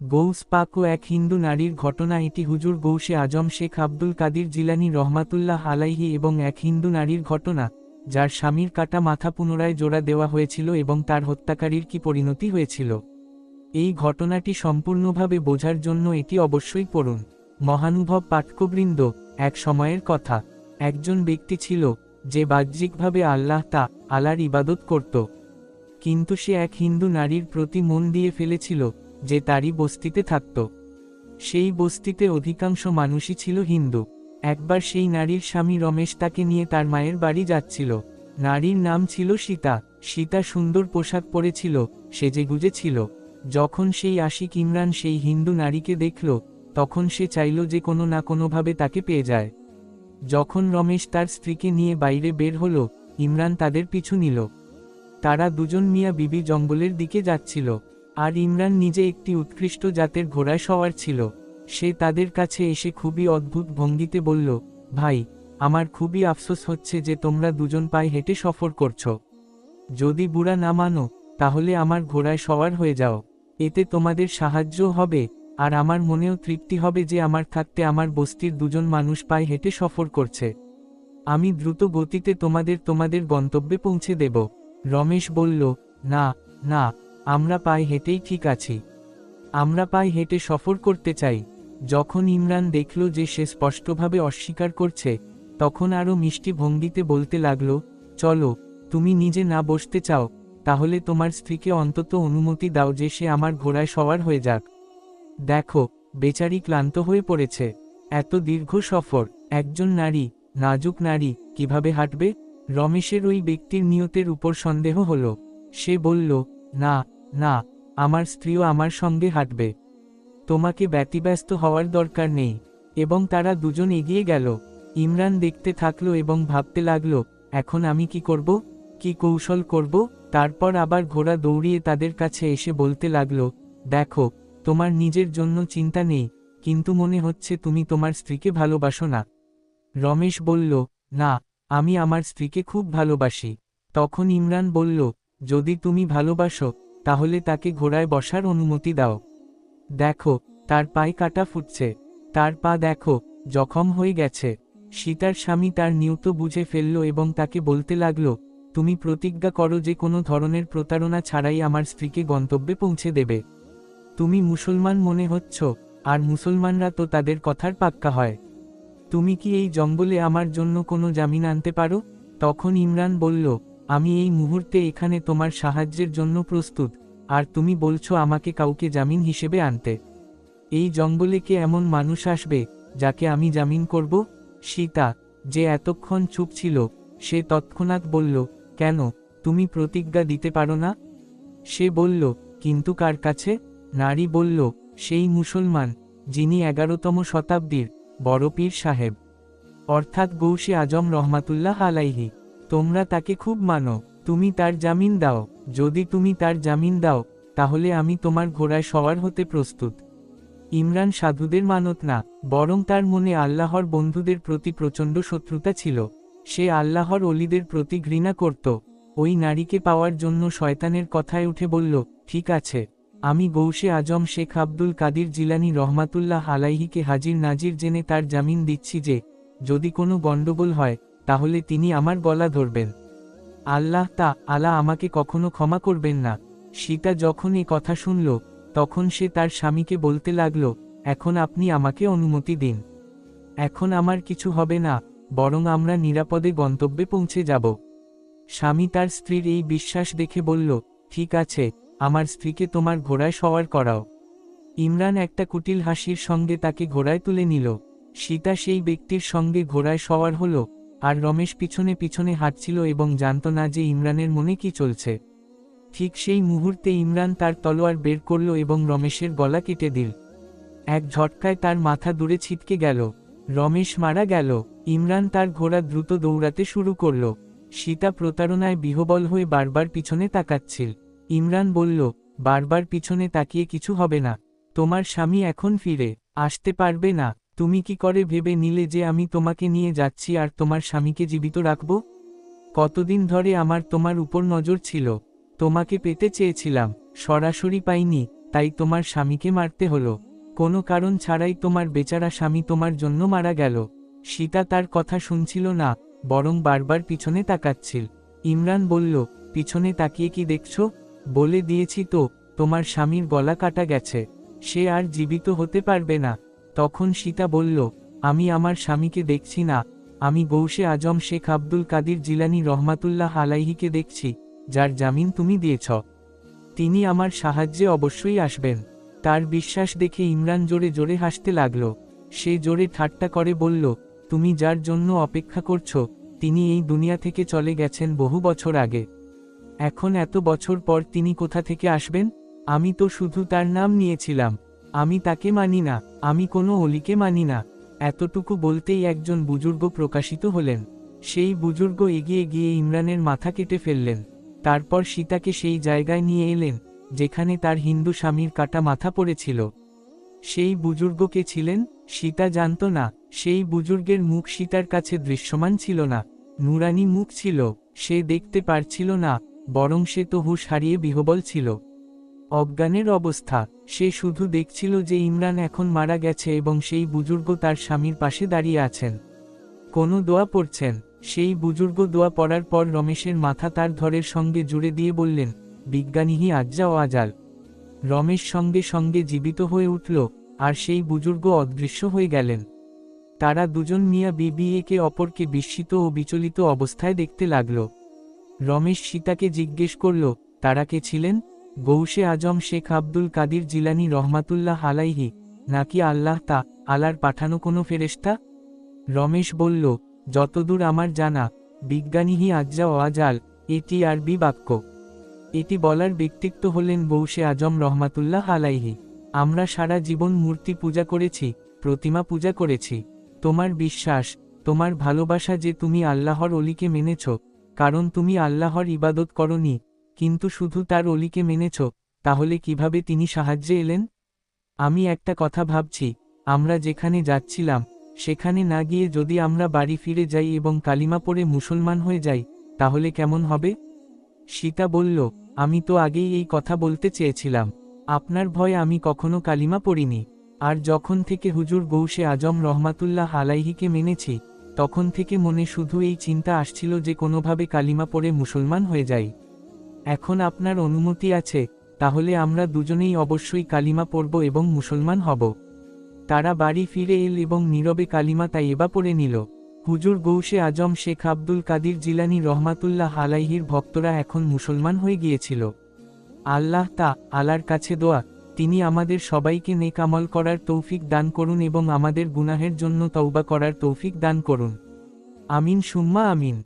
গৌস পাক ও এক হিন্দু নারীর ঘটনা এটি হুজুর গৌসে আজম শেখ আব্দুল কাদির জিলানি রহমাতুল্লাহ আলাইহি এবং এক হিন্দু নারীর ঘটনা, যার স্বামীর কাটা মাথা পুনরায় জোড়া দেওয়া হয়েছিল এবং তার হত্যাকারীর কি পরিণতি হয়েছিল। এই ঘটনাটি সম্পূর্ণভাবে বোঝার জন্য এটি অবশ্যই পড়ুন। মহানুভব পাঠকবৃন্দ, এক সময়ের কথা। একজন ব্যক্তি ছিল, যে বাহ্যিকভাবে আল্লাহ তা আলার ইবাদত করত। কিন্তু সে এক হিন্দু নারীর প্রতি মন দিয়ে ফেলেছিল যে তারই বস্তিতে থাকত। সেই বস্তিতে অধিকাংশ মানুষই ছিল হিন্দু। একবার সেই নারীর স্বামী রমেশ তাকে নিয়ে তার মায়ের বাড়ি যাচ্ছিল। নারীর নাম ছিল সীতা। সীতা সুন্দর পোশাক পরেছিল সেজেগুজে ছিল যখন সেই আশিক ইমরান সেই হিন্দু নারীকে দেখল, তখন সে চাইল যে কোনো না কোনোভাবে তাকে পেয়ে যায়। যখন রমেশ তার স্ত্রীকে নিয়ে বাইরে বের হল, ইমরান তাদের পিছু নিল। তারা দুজন মিয়া বিবি জঙ্গলের দিকে যাচ্ছিল। আর ইমরান নিজে একটি উৎকৃষ্ট জাতের ঘোড়ায় সওয়ার ছিল। সে তাদের কাছে এসে খুবই অদ্ভুত ভঙ্গিতে বলল, ভাই, আমার খুবই আফসোস হচ্ছে যে তোমরা দুজন পায়ে হেঁটে সফর করছ। যদি বুড়া না মানো, তাহলে আমার ঘোড়ায় সওয়ার হয়ে যাও। এতে তোমাদের সাহায্য হবে, আর আমার মনেও তৃপ্তি হবে যে আমার থাকতে আমার বস্তির দুজন মানুষ পায়ে হেঁটে সফর করছে। আমি দ্রুত গতিতে তোমাদের তোমাদের গন্তব্যে পৌঁছে দেব। রমেশ বলল, না না আমরা পায়ে হেঁটেই ঠিক আছি। আমরা পায়ে হেঁটে সফর করতে চাই। যখন ইমরান দেখল যে সে স্পষ্টভাবে অস্বীকার করছে, তখন আরও মিষ্টি ভঙ্গিতে বলতে লাগল, চলো, তুমি নিজে না বসতে চাও, তাহলে তোমার স্ত্রীকে অন্তত অনুমতি দাও যে সে আমার ঘোড়ায় সওয়ার হয়ে যাক। দেখো, বেচারি ক্লান্ত হয়ে পড়েছে। এত দীর্ঘ সফর, একজন নারী, নাজুক নারী, কীভাবে হাঁটবে? রমেশের ওই ব্যক্তির নিয়তের উপর সন্দেহ হল। সে বলল, না না, আমার স্ত্রীও আমার সঙ্গে হাঁটবে। তোমাকে ব্যতিব্যস্ত হওয়ার দরকার নেই। এবং তারা দুজন এগিয়ে গেল। ইমরান দেখতে থাকল এবং ভাবতে লাগল, এখন আমি কি করব? কি কৌশল করব? তারপর আবার ঘোড়া দৌড়িয়ে তাদের কাছে এসে বলতে লাগল, দেখো, তোমার নিজের জন্য চিন্তা নেই, কিন্তু মনে হচ্ছে তুমি তোমার স্ত্রীকে ভালোবাসো না। রমেশ বলল, না, আমি আমার স্ত্রীকে খুব ভালোবাসি। তখন ইমরান বলল, যদি তুমি ভালোবাসো তাহলে তাকে ঘোড়ায় বসার অনুমতি দাও। দেখো, তার পায়ে কাটা ফুটছে। তার পা দেখো, জখম হয়ে গেছে। সীতার স্বামী তার নিয়ত বুঝে ফেলল এবং তাকে বলতে লাগল, তুমি প্রতিজ্ঞা করো যে কোনো ধরনের প্রতারণা ছাড়াই আমার স্ত্রীকে গন্তব্যে পৌঁছে দেবে। তুমি মুসলমান মনে হচ্ছ, আর মুসলমানরা তো তাদের কথার পাক্কা হয়। তুমি কি এই জঙ্গলে আমার জন্য কোনো জামিন আনতে পারো? তখন ইমরান বলল আমি এই মুহূর্তে এখানে তোমার সাহায্যের জন্য প্রস্তুত, আর তুমি বলছো আমাকে কাউকে জামিন হিসেবে আনতে। এই জঙ্গলে কে এমন মানুষ আসবে, যাকে আমি জামিন করব? সীতা, যে এতক্ষণ চুপ ছিল, সে তৎক্ষণাৎ বলল, কেন, তুমি প্রতিজ্ঞা দিতে পারো না? সে বলল, কিন্তু কার কাছে? নারী বলল, সেই মুসলমান, যিনি এগারোতম শতাব্দীর বড় পীর সাহেব। অর্থাৎ গৌসে আজম রহমাতুল্লাহ আলাইহি। তোমরা তাকে খুব মানো, তুমি তার জামিন দাও, যদি তুমি তার জামিন দাও, তাহলে আমি তোমার ঘোড়ায় সওয়ার হতে প্রস্তুত। ইমরান সাধুদের মানত না, বরং তার মনে আল্লাহর বন্ধুদের প্রতি প্রচণ্ড শত্রুতা ছিল। সে আল্লাহর অলিদের প্রতি ঘৃণা করত। ওই নারীকে পাওয়ার জন্য শয়তানের কথায় উঠে বলল, ঠিক আছে। আমি গৌসে আজম শেখ আব্দুল কাদির জিলানি রহমাতুল্লাহ আলাইহিকে হাজির নাজির জেনে তার জামিন দিচ্ছি যে, যদি কোনো গণ্ডগোল হয় তাহলে তিনি আমার গলা ধরবেন। আল্লাহ তা আলা আমাকে কখনো ক্ষমা করবেন না। সীতা যখন এ কথা শুনল, তখন সে তার স্বামীকে বলতে লাগল, এখন আপনি আমাকে অনুমতি দিন। এখন আমার কিছু হবে না, বরং আমরা নিরাপদে গন্তব্যে পৌঁছে যাব। স্বামী তার স্ত্রীর এই বিশ্বাস দেখে বলল, ঠিক আছে, আমার স্ত্রীকে তোমার ঘোড়ায় সওয়ার করাও। ইমরান একটা কুটিল হাসির সঙ্গে তাকে ঘোড়ায় তুলে নিল। সীতা সেই ব্যক্তির সঙ্গে ঘোড়ায় সওয়ার হল। আর রমেশ পিছনে পিছনে হাঁটছিল এবং জানত না যে ইমরানের মনে কি চলছে। ঠিক সেই মুহূর্তে ইমরান তার তলোয়ার বের করল এবং রমেশের গলা কেটে দিল। এক ঝটকায় তার মাথা দূরে ছিটকে গেল। রমেশ মারা গেল। ইমরান তার ঘোড়া দ্রুত দৌড়াতে শুরু করল। সীতা প্রতারণায় বিহবল হয়ে বারবার পিছনে তাকাচ্ছিল। ইমরান বলল, বারবার পিছনে তাকিয়ে কিছু হবে না। তোমার স্বামী এখন ফিরে। আসতে পারবে না। তুমি কি করে ভেবে নিলে যে আমি তোমাকে নিয়ে যাচ্ছি আর তোমার স্বামীকে জীবিত রাখব? কতদিন ধরে আমার তোমার উপর নজর ছিল। তোমাকে পেতে চেয়েছিলাম, সরাসরি পাইনি, তাই তোমার স্বামীকে মারতে হলো। কোনো কারণ ছাড়াই তোমার বেচারা স্বামী তোমার জন্য মারা গেল। সীতা তার কথা শুনছিল না, বরং বারবার পিছনে তাকাচ্ছিল। ইমরান বলল, পিছনে তাকিয়ে কি দেখছ? বলে দিয়েছি তো, তোমার স্বামীর গলা কাটা গেছে। সে আর জীবিত হতে পারবে না। তখন সীতা বলল, আমি আমার স্বামীকে দেখছি না। আমি গৌসে আজম শেখ আব্দুল কাদির জিলানি রহমাতুল্লাহ আলাইহিকে দেখছি, যার জামিন তুমি দিয়েছ। তিনি আমার সাহায্যে অবশ্যই আসবেন। তার বিশ্বাস দেখে ইমরান জোরে জোরে হাসতে লাগল। সে জোরে ঠাট্টা করে বলল, তুমি যার জন্য অপেক্ষা করছ, তিনি এই দুনিয়া থেকে চলে গেছেন বহু বছর আগে। এখন এত বছর পর তিনি কোথা থেকে আসবেন? আমি তো শুধু তার নাম নিয়েছিলাম। আমি তাকে মানি না, আমি কোনো অলিকে মানি না। এতটুকু বলতেই একজন বুজুর্গ প্রকাশিত হলেন। সেই বুজুর্গ এগিয়ে গিয়ে ইমরানের মাথা কেটে ফেললেন। তারপর সীতাকে সেই জায়গায় নিয়ে এলেন, যেখানে তার হিন্দু স্বামীর কাটা মাথা পড়েছিল। সেই বুজুর্গ কে ছিলেন? সীতা জানত না। সেই বুজুর্গের মুখ সীতার কাছে দৃশ্যমান ছিল না। নুরানি মুখ ছিল, সে দেখতে পারছিল না, বরং সে তো হুশ হারিয়ে বিহবল ছিল। অজ্ঞানের অবস্থা। সে শুধু দেখছিল যে ইমরান এখন মারা গেছে এবং সেই বুজুর্গ তার স্বামীর পাশে দাঁড়িয়ে আছেন। কোনো দোয়া পড়ছেন? সেই বুজুর্গ দোয়া পড়ার পর রমেশের মাথা তার ধরের সঙ্গে জুড়ে দিয়ে বললেন বিজ্ঞানীহি আজ্জা ও আজাল। রমেশ সঙ্গে সঙ্গে জীবিত হয়ে উঠল, আর সেই বুজুর্গ অদৃশ্য হয়ে গেলেন। তারা দুজন মিয়া বিবি একে অপরকে বিস্মিত ও বিচলিত অবস্থায় দেখতে লাগল। রমেশ সীতাকে জিজ্ঞেস করল, তারা কে ছিলেন? গৌসে আজম শেখ আব্দুল কাদির জিলানি রহমাতুল্লাহ আলাইহি, নাকি আল্লাহ তা আলার পাঠানো কোনো ফেরেস্তা রমেশ বলল, যতদূর আমার জানা, বিজ্ঞানীহি আজ্জা ও আজাল, এটি আরবি বাক্য। এটি বলার ব্যক্তিত্ব হলেন বৌসে আজম রহমাতুল্লাহ আলাইহি। আমরা সারা জীবন মূর্তি পূজা করেছি, প্রতিমা পূজা করেছি। তোমার বিশ্বাস, তোমার ভালোবাসা যে তুমি আল্লাহর অলিকে মেনেছ, কারণ তুমি আল্লাহর ইবাদত করনি কিন্তু শুধু তার অলিকে মেনেছ, তাহলে কীভাবে তিনি সাহায্যে এলেন? আমি একটা কথা ভাবছি, আমরা যেখানে যাচ্ছিলাম, সেখানে না গিয়ে যদি আমরা বাড়ি ফিরে যাই এবং কালিমা পড়ে মুসলমান হয়ে যাই, তাহলে কেমন হবে? সীতা বলল, আমি তো আগেই এই কথা বলতে চেয়েছিলাম। আপনার ভয় আমি কখনো কালিমা পড়িনি। আর যখন থেকে হুজুর গৌসে আজম রহমাতুল্লাহ আলাইহিকে মেনেছি, তখন থেকে মনে শুধু এই চিন্তা আসছিল যে কোনোভাবে কালিমা পড়ে মুসলমান হয়ে যাই। এখন আপনার অনুমতি আছে, তাহলে আমরা দুজনেই অবশ্যই কালিমা পড়ব এবং মুসলমান হব। তারা বাড়ি ফিরে এল এবং নীরবে কালিমা তাইয়েবা পড়ে নিল। হুজুর গৌসে আজম শেখ আব্দুল কাদির জিলানি রহমাতুল্লাহ আলাইহির ভক্তরা এখন মুসলমান হয়ে গিয়েছিল। আল্লাহ তা আলার কাছে দোয়া, তিনি আমাদের সবাইকে নেক আমল করার তৌফিক দান করুন এবং আমাদের গুনাহের জন্য তৌবা করার তৌফিক দান করুন। আমিন, সুম্মা আমিন।